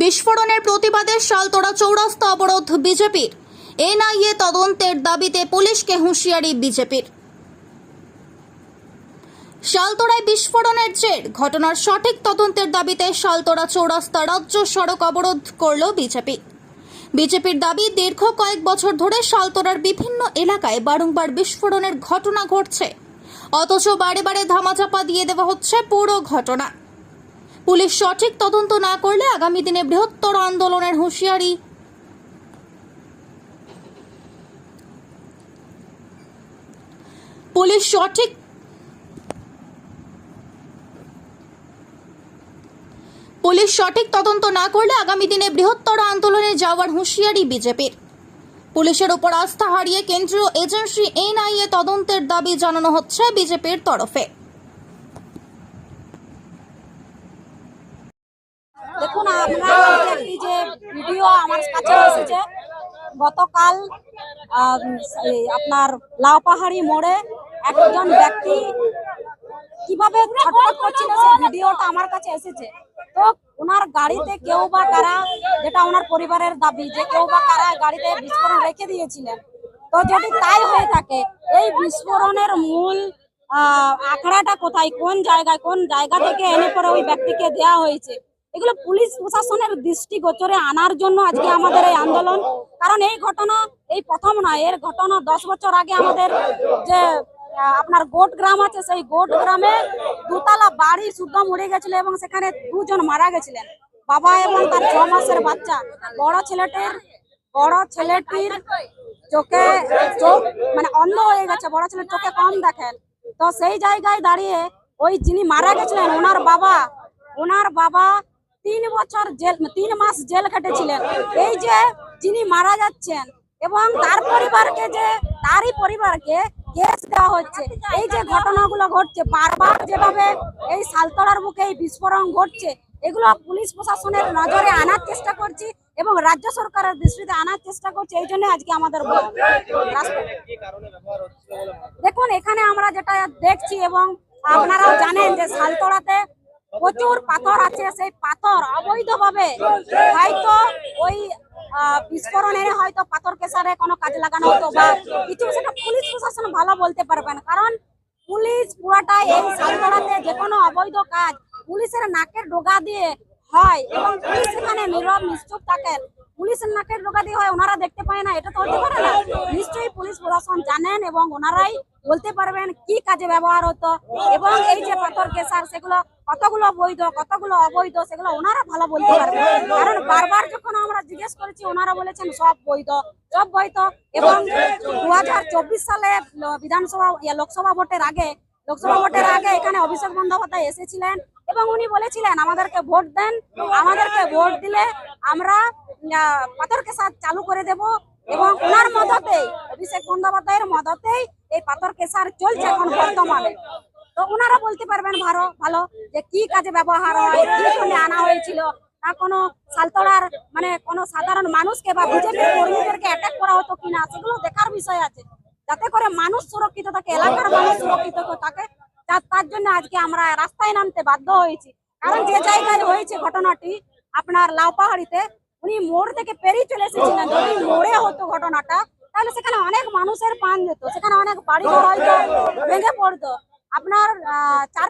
বিস্ফোরণের প্রতিবাদে শালতোড়া চৌরাস্তা অবরোধ বিজেপির। এনআইএ তদন্তের দাবিতে পুলিশকে হুঁশিয়ারি বিজেপির। শালতোড়ায় বিস্ফোরণের জের। ঘটনার সঠিক তদন্তের দাবিতে শালতোড়া চৌরাস্তা রাজ্য সড়ক অবরোধ করল বিজেপি। বিজেপির দাবি, দীর্ঘ কয়েক বছর ধরে শালতোড়ার বিভিন্ন এলাকায় বারংবার বিস্ফোরণের ঘটনা ঘটছে। অথচ বারে বারে ধামাচাপা দিয়ে দেওয়া হচ্ছে পুরো ঘটনা। পুলিশ সঠিক তদন্ত না করলে আগামী দিনে বৃহত্তর আন্দোলনের হুঁশিয়ারি। পুলিশ সঠিক পুলিশ সঠিক তদন্ত না করলে আগামী দিনে বৃহত্তর আন্দোলনে যাওয়ার হুঁশিয়ারি বিজেপির। পুলিশের উপর আস্থা হারিয়ে কেন্দ্রীয় এজেন্সি এনআইএ তদন্তের দাবি জানানো হচ্ছে বিজেপির তরফে। দেখুন যে ভিডিও আমার কাছে এসেছে। গতকাল আপনার লাউপাহাড়ি মোড়ে একজন ব্যক্তি কীভাবে ছটফট করছিল ভিডিওটা আমার কাছে এসেছে। তো ওনার গাড়িতে কেউ বা কারা, যেটা ওনার পরিবারের দাবি, যে কেউ বা কারা গাড়িতে বিস্ফোরণ রেখে দিয়েছিলেন। তো যদি তাই হয়ে থাকে, এই বিস্ফোরণের মূল আখড়াটা কোথায়, কোন জায়গায়, কোন জায়গা থেকে এনে পরে ওই ব্যক্তিকে দেয়া হয়েছে, এগুলো পুলিশ প্রশাসনের দৃষ্টিগোচরে আনার জন্য আজকে আমাদের এই আন্দোলন। কারণ এই ঘটনা এই প্রথম নয়, এর ঘটনা দশ বছর আগে আমাদের যে আপনার গোট গ্রাম আছে, সেই গোট গ্রামে দুতলা বাড়ি শুদ্ধ মরে গেছিল এবং সেখানে দুজন মারা গেছিলেন। বাবা এবং তার ছ মাসের বাচ্চা। বড় ছেলেটির বড় ছেলেটির চোখে চোখ মানে অন্ধ হয়ে গেছে, বড় ছেলের চোখে কম দেখেন। তো সেই জায়গায় দাঁড়িয়ে ওই যিনি মারা গেছিলেন, ওনার বাবা ওনার বাবা তিন বছর জেল, তিন মাস জেল কেটেছিলেন এই যে যিনি মারা যাচ্ছেন এবং তার পরিবারকে যে, তারই পরিবারকে কেস দেওয়া হচ্ছে। এই যে ঘটনাগুলো ঘটছে, বারবার যেভাবে এই সালতলার বুকে এই বিস্ফোরণ ঘটছে, এগুলো পুলিশ প্রশাসনের নজরে আনার চেষ্টা করছি এবং রাজ্য সরকারের দৃষ্টিতে আনার চেষ্টা করছি, এই জন্য আজকে আমাদের দেখুন, এখানে আমরা যেটা দেখছি এবং আপনারাও জানেন যে শালতোড়াতে প্রচুর পাথর আছে, সেই পাথর অবৈধভাবে হয়তো ওই আহ, বিস্ফোরণ হয়তো পাথর কেসারে কোনো কাজে লাগানো হতো বা কিছু সেটা পুলিশ প্রশাসন ভালো বলতে পারবেন। কারণ পুলিশ পুরাটাই এই শালতোড়াতে যে কোনো অবৈধ কাজ পুলিশের নাকের ডোগা দিয়ে হয় এবং পুলিশ এখানে নীরব নিশ্চুপ থাকেন পুলিশের নাকের ডোগা দিয়ে হয় ওনারা দেখতে পায় না এটা তো হতে পারে না। নিশ্চয়ই পুলিশ প্রশাসন জানেন এবং ওনারাই বলতে পারবেন কি কাজে ব্যবহার হতো এবং এই যে পাথর কেসার সেগুলো কতগুলো বৈধ কতগুলো অবৈধ সেগুলো ওনারা ভালো বলতে পারবেন কারণ বারবার যখন আমরা জিজ্ঞেস করেছি ওনারা বলেছেন সব বৈধ সব বৈধ। এবং দু হাজার চব্বিশ সালে বিধানসভা ইয়ে, লোকসভা ভোটের আগে লোকসভা ভোটের আগে এখানে অভিষেক বন্দ্যোপাধ্যায় এসেছিলেন। এবং উনি বলেছিলেন আমাদেরকে ভোট দেন আমাদেরকে ভোট দিলে আমরা আহ, পাথর কেসার চালু করে দেব। এবং ওনার মদতেই অভিষেক বন্দ্যোপাধ্যায়ের মদতেই এই পাথর কেসার চলছে এখন বর্তমানে। তো ওনারা বলতে পারবেন ভালো ভালো যে কি কাজে ব্যবহার হয়, কি জন্য আনা হয়েছিল। না কোনো সালতলার মানে কোনো সাধারণ মানুষকে বা বিজেপির কর্মীদেরকে অ্যাটাক করা হতো কিনা, সেগুলো দেখার বিষয় আছে। যাতে করে মানুষ সুরক্ষিত থাকে, এলাকার মানুষ সুরক্ষিত থাকে তার জন্য আজকে আমরা রাস্তায় নামতে বাধ্য হয়েছি। কারণ যে জায়গায় হয়েছে ঘটনাটি, আপনার লাউপাহাড়িতে, উনি মোড় থেকে পেরিয়ে চলে এসেছিলেন। যদি মোড়ে হতো ঘটনাটা, তাহলে সেখানে অনেক মানুষের পান যেত, সেখানে অনেক বাড়ি ঘর হয়তো ভেঙে পড়তো। আপনার চার